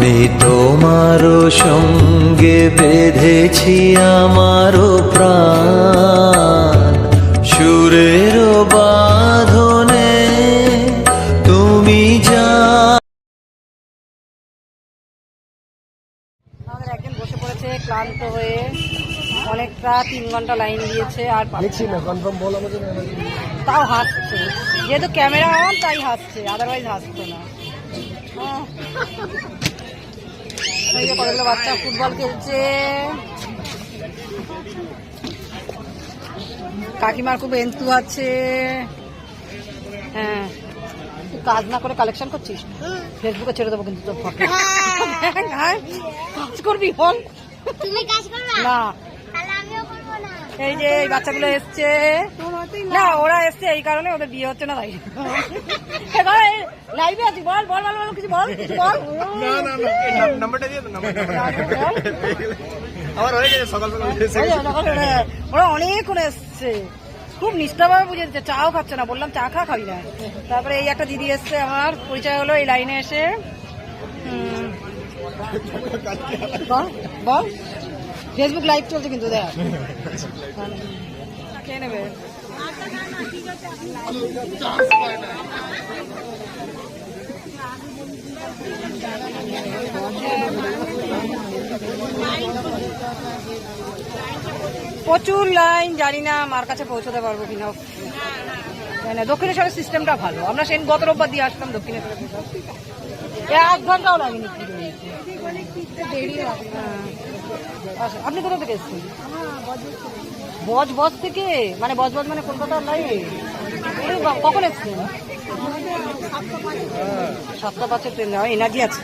আমি তোমারও সঙ্গে বেঁধেছি আমারও প্রাণ। সুরেরও বাঁধনে তুমি যা আমাদের একজন বসে পড়েছে ক্লান্ত হয়ে। অনেকটা তিন ঘণ্টা লাইন দিয়েছে আর পাচ্ছি না। কনফার্ম বল আমাকে তাও হাসছে। যেহেতু ক্যামেরা অন তাই হাসছে আদারওয়াইজ হাসতো না। আহ। এই কতগুলো বাচ্চা ফুটবল খেলছে। কাকিমার খুব এন্তু আছে। হ্যাঁ। তুই কাজ না করে কালেকশন করছিস? ফেসবুকে ছেড়ে দেবো কিন্তু তোর ফটো হ্যাঁ। কাজ করবি বল। না। এই যে এই বাচ্চাগুলো এসছে। না। ওরা এসছে এই কারণে ওদের বিয়ে হচ্ছে না তাই। লাইভে আছি বল বল বল বল কিছু বল বল। আমার হয়ে গেছে সকাল সকাল ওরা অনেকক্ষণ এসছে। খুব নিষ্ঠাভাবে বুঝে দিচ্ছে চাও খাচ্ছে না বললাম চা খা খাবি না। তারপরে এই একটা দিদি এসছে আমার পরিচয় হলো এই লাইনে এসে। বল বল। ফেসবুক লাইভ চলছে কিন্তু দেখ। খেয়ে নেবে। প্রচুর লাইন জানি না মার কাছে পৌঁছতে পারব কিনা। না দক্ষিণেশ্বরের সিস্টেমটা ভালো। আমরা সেন গত রোববার দিয়ে আসতাম দক্ষিণেশ্বরের এক ঘন্টাও লাগেনি। হ্যাঁ। আচ্ছা, আপনি কোথা থেকে এসেছেন? বজ বজ থেকে? মানে বজ বজ মানে কলকাতার লাইন কখন এসছেন? সাতটা পাঁচের ট্রেন এনার্জি আছে।